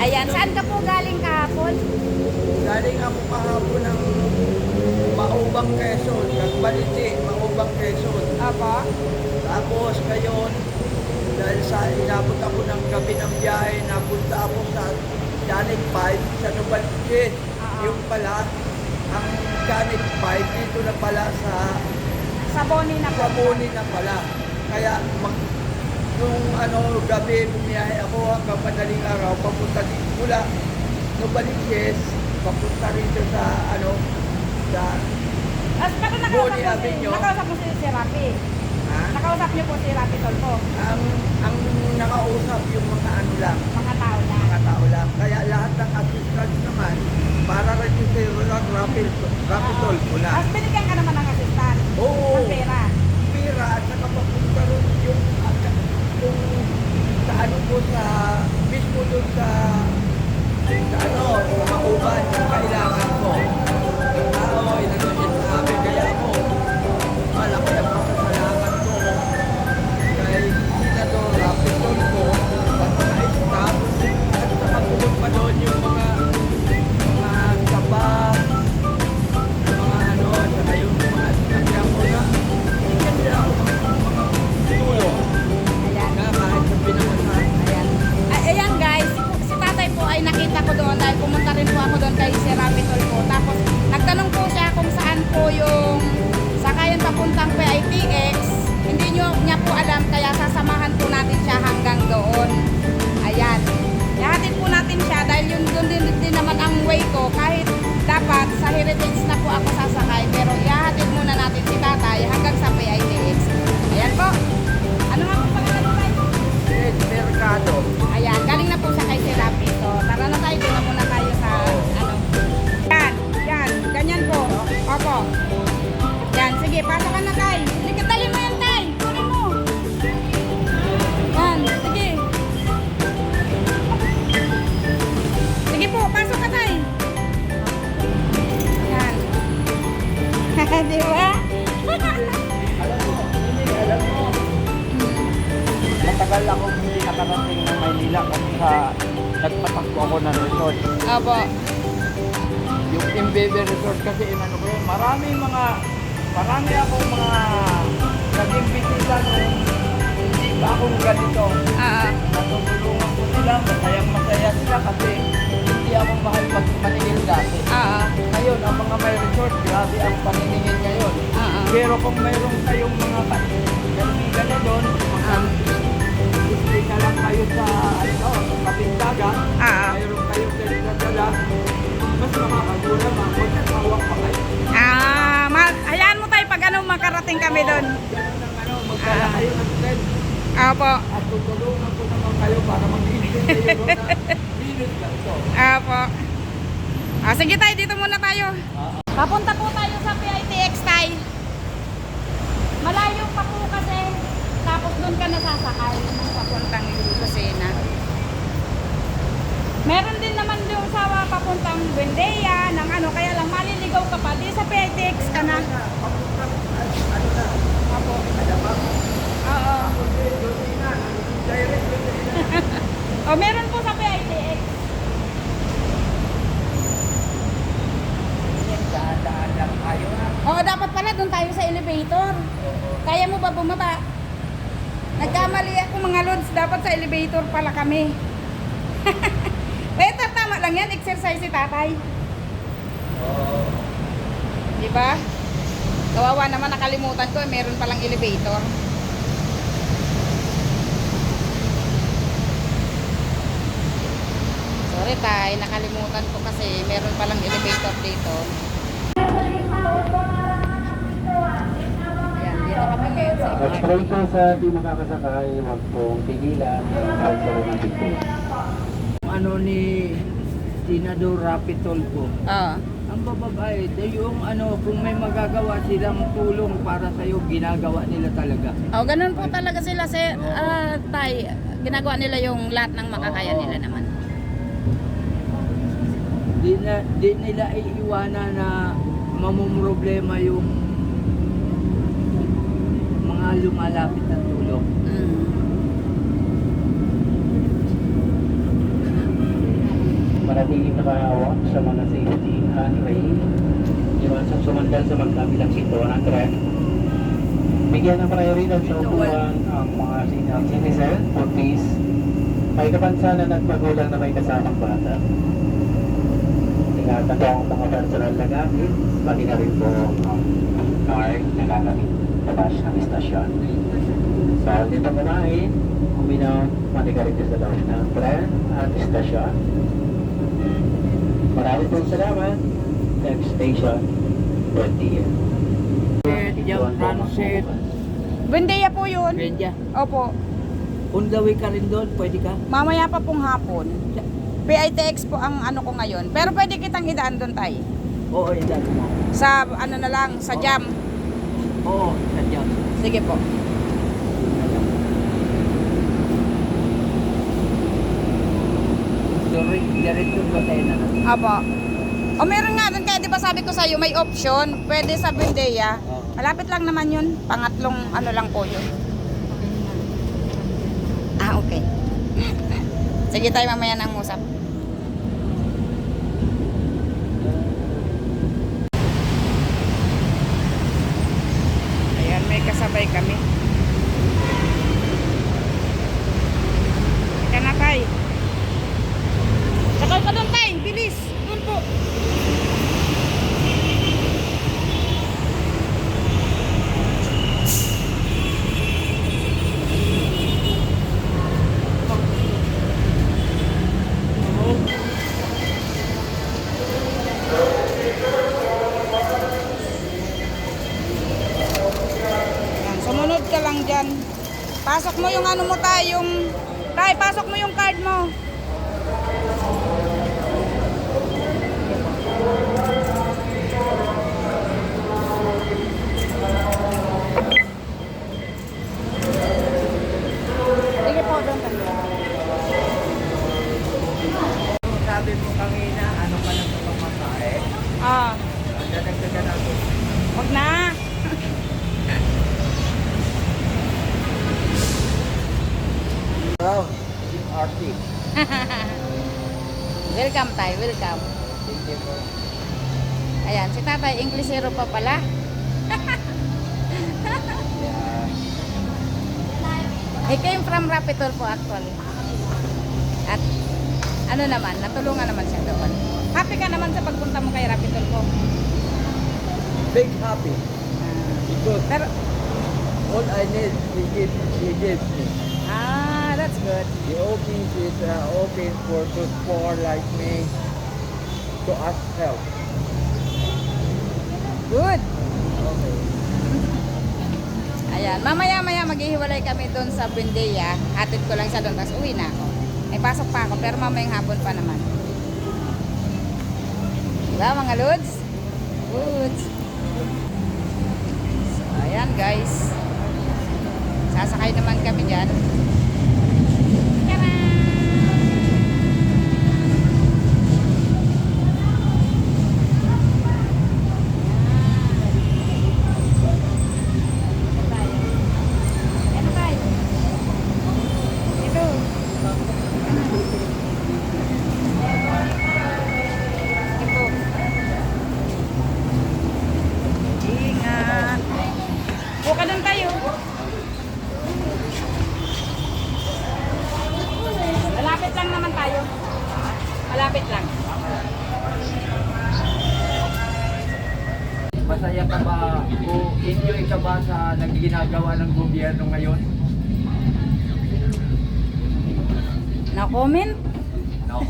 Ayan, saan ka po galing kahapon? Galing ako kahapon ng Maubang Quezon, Nagbaliti, Maubang Quezon. Opo. Tapos ngayon, dahil sa inabot ako ng gabi ng biyahe, napunta ako sa Janet 5 sa Novaliches. Ah. Yung pala, ang Janet 5 dito na pala sa Sa Boni na po. Pabuni na pala. Kaya mag, nung ano, gabi bumiyahe ako hanggang madaling araw, papunta dito mula Novaliches, papunta rito sa ano, sa As, pero nakausap Boni mo si, Avenue. nakausap mo si, si Rapi. ha? Nakausap niyo po si Rapi Tolpo. ang ang nakausap yung mga ano lang, Mga tao na. mga tao lang. Kaya lahat ng assistance naman, para rin yung sa rapid, rapid ko na. As, binigyan ka naman ng assistant. Oo. Ng pera pero ihahatid muna natin si tatay hanggang sa PITX. Ayan po. Ano nga po pangalan mo tayo? Yes, Mercado. Ayan, galing na po siya kay si Rapi. So, tara na tayo, doon na muna tayo sa, ano. Yan, yan, ganyan po. Opo. Yan, sige, pasok ka na, tay. Di ba? Matagal ako hindi nakarating ng Maynila kasi sa nagpatakbo ako ng resort. Opo. Yung Imbebe Resort kasi inano ko yun, marami mga, marami akong mga naging bisita nung hindi pa akong ganito. Ah, ah. Natutulungan ko sila, masayang masaya Pero kung mayroon kayong mga ka- kaibigan na doon, Ah. stay na lang kayo sa ano, sa kapintaga, Ah. mayroon kayong pinagdadala, mas makakagulang ang magkakawak pa kayo. Ah, ma- hayaan mo tayo pag ano makarating kami doon. Ganun ano, magdala Ah. kayo ng tent Opo. at tutulungan ko naman kayo para mag-iintay kayo na minutes lang ito. Opo. Ah, sige tayo, dito muna tayo. Ah, Papunta po tayo sa PITX tayo. Malayo pa po kasi. Tapos doon ka nasasakay ng papuntang Lucena. Meron din naman yung sa papuntang Buendia ng ano, kaya lang maliligaw ka pa. Di sa PITX ka na. papuntang, ano na, Opo. Alabang, Oo. doon na, direct doon na. O, meron po sa PITX. Daan-daan lang tayo ha. Oo, dapat pala doon tayo sa elevator. Kaya mo ba bumaba? Nagkamali ako mga lods, dapat sa elevator pala kami. Pero tama lang yan, exercise si tatay. Di ba? Kawawa naman nakalimutan ko, eh, meron palang elevator. Sorry tay, nakalimutan ko kasi meron palang elevator dito. Kami ngayon sa At pray po sa di makakasakay, huwag pong pigilan at sa mga. Ano ni Senador Rapitol po. Oo. Ang bababae, yung ano, kung may magagawa silang tulong para sa'yo, ginagawa nila talaga. Oh, ganun po talaga sila si ah, tay. Ginagawa nila yung lahat ng makakaya nila naman. Di, na, di nila iiwanan na mamumroblema yung mga lumalapit na tulong. Mm. manatiling nakaawa sa mga safety handrail. Iwasan sumandal sa magkabilang sito ng tren. Bigyan ng prioridad sa upuan ang mga senior citizen, pulis, may kapansanan at magulang na may kasamang bata. Ingatan po ang mga personal na gamit, pati na rin po ang card na gagamit labas ng istasyon. Sa dito kumain, ka rin sa loob ng tren at istasyon. Maraming pong salamat. Next station, 20 Jam Transit, Buendia po yun. Benja. Opo. On the way ka rin doon, pwede ka? Mamaya pa pong hapon. PITX po ang ano ko ngayon. Pero pwede kitang idaan doon tay. Oo, ilan mo. Sa ano na lang, sa jam. Oo, jam. Sige po. Diretso ba tayo na? Apo. O meron nga doon, kaya di ba sabi ko sa'yo, may option. Pwede sa Buendia. Oo. Malapit lang naman yun. Pangatlong ano lang po yun. Ah, okay. Sige tayo mamaya nang usap. Ayan, may kasabay kami. Ika na tay. Sakay ka doon tay, bilis. Doon po. Yan, sumunod lang dyan. Pasok mo yung ano mo tayo, yung... Tay, pasok mo yung card mo. Sige po, doon tayo. Sabi mo kanina, ano ka lang sa pamasahe? Ah, Dadagdagan natin. wag na. Wow, RT. welcome tayo, welcome. Thank you po. Ayan, si tatay, Inglesero pa pala. Yeah. He came from Rapitol po actually. At ano naman, natulungan naman siya doon. Happy ka naman sa pagpunta mo kay Rapitol po. Big happy. Because Pero, all I need, he gives, he gives me. ah, that's good. The office is uh, open for those poor like me to ask help. Good. Okay. Ayan, mamaya-maya maghihiwalay kami doon sa Buendia. Hatid ko lang siya doon, tapos uwi na ako. May pasok pa ako, pero mamayang hapon pa naman. Diba mga Lods? Lods. So, ayan guys. Sasakay naman kami dyan. No comment? No.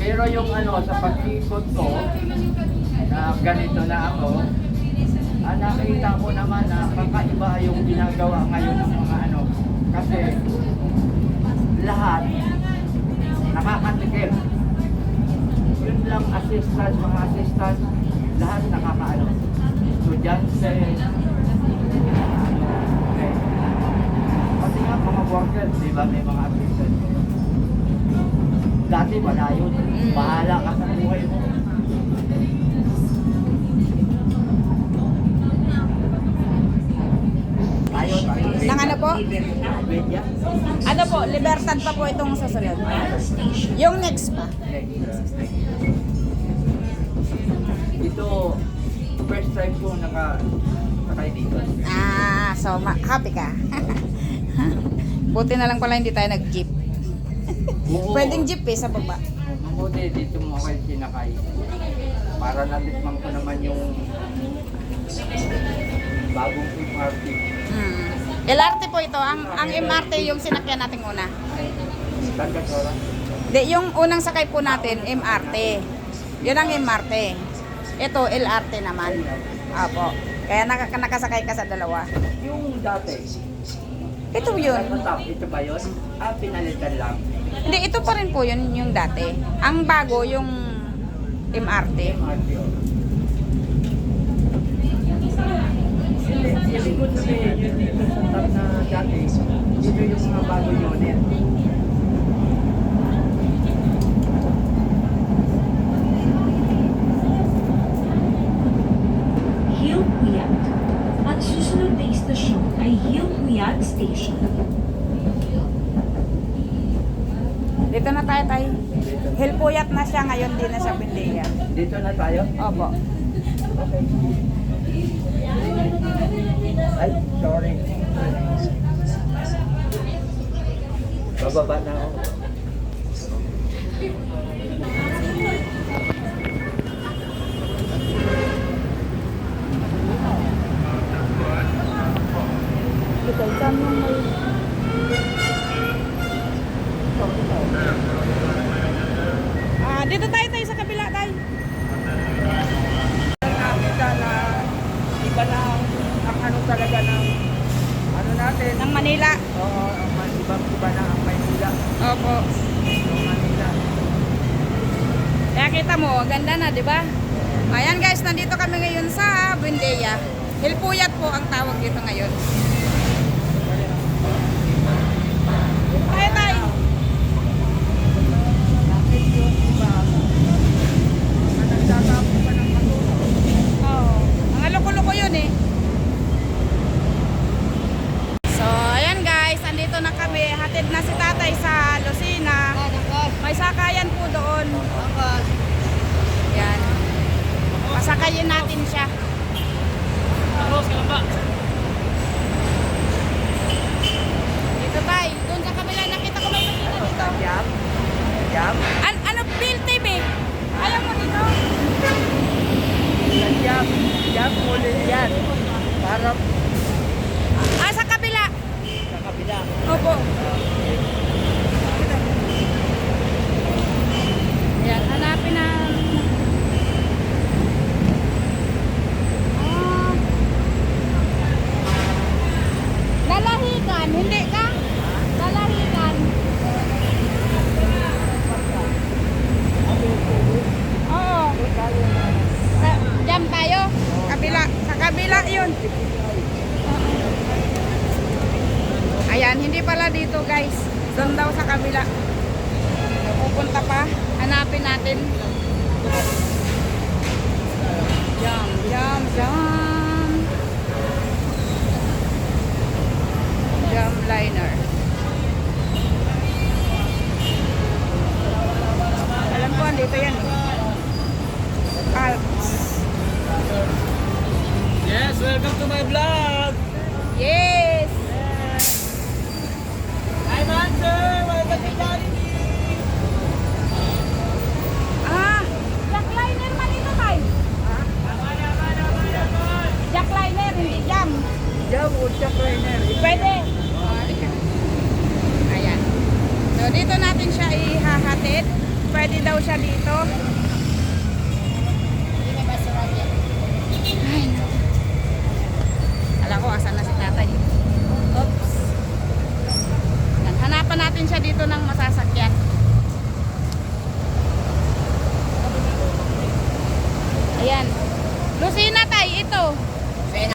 Pero yung ano, sa pag-ikot ko, na ganito na ako, ah, nakita ko naman na kakaiba yung ginagawa ngayon ng mga ano. Kasi lahat nakakatikim. Yun lang assistance, mga assistance, lahat nakakaano. Estudyante, Dati wala yun. Bahala ka sa buhay mo. Nang ano po? Ano po, Libertad pa po itong susunod. Yung next pa. Ito, first time ko naka sakay dito. Ah, so happy ka. Buti na lang pala hindi tayo nag-jeep. Oo. Pwedeng jeep eh sa baba. Mabuti dito mo kayo sinakay. Para natikman ko naman yung bagong MRT. Hmm. LRT po ito. Ang, ang MRT yung sinakyan natin una. Standard oras. Di, yung unang sakay po natin, MRT. Yun ang MRT. Ito, LRT naman. Apo. Kaya naka, nakasakay ka sa dalawa. Yung dati, Ito yun. ito ba yun? Ah, pinalitan lang. Hindi, ito pa rin po yun yung dati. Ang bago, yung MRT. MRT oh. Hindi, ibig ko sabihin, yun dito sa top na dati, dito yung mga bago unit. Hilpuyat. Ang susunod na istasyon ay Hilpuyat Station. Dito na tayo tayo. Hilpuyat na siya ngayon, di na siya Bindeya. Dito na tayo? Opo. Okay. Ay, sorry. Bababa na ako. Talaga ng ano natin. Ng Manila. Oo, ang ibang iba na ang Maynila. Opo. Ang Manila. Kaya kita mo, ganda na, di ba? Ayan guys, nandito kami ngayon sa Buendia. Hilpuyat po ang tawag dito ngayon. Tayo tayo. Bakit yung iba na nagtatapo pa ng katulong? Oo. Mga loko-loko yun eh. So, ayan guys, andito na kami. Hatid na si tatay sa Lucina. May sakayan po doon. Yan. Pasakayin natin siya. Dito tayo. Doon sa kabila, nakita ko may makita dito. Jam? Jam? An ano, Bill TV? Ayaw mo dito? Sa jam. Jam ulit yan. Para Ah, sa kabila. sa kabila. Opo. Yan, hanapin na. Ah. Lalahikan, hindi ka? Lalahikan. Oo. Sa, jam tayo. Kabila. Sa kabila yun. Ayan, hindi pala dito guys. Doon daw sa kabila. So, pupunta pa. Hanapin natin. Jam, jam, jam. Jam liner. Alam ko, andito yan. eh. Alps. Yes, welcome to my vlog! Yes! Hi, Manser! Welcome to Jollibee! Ah, jackliner man ito tayo. Jackliner, hindi jam. Jam o Chuck Rainer? Pwede. Ayan. So, dito natin siya ihahatid. Pwede daw siya dito.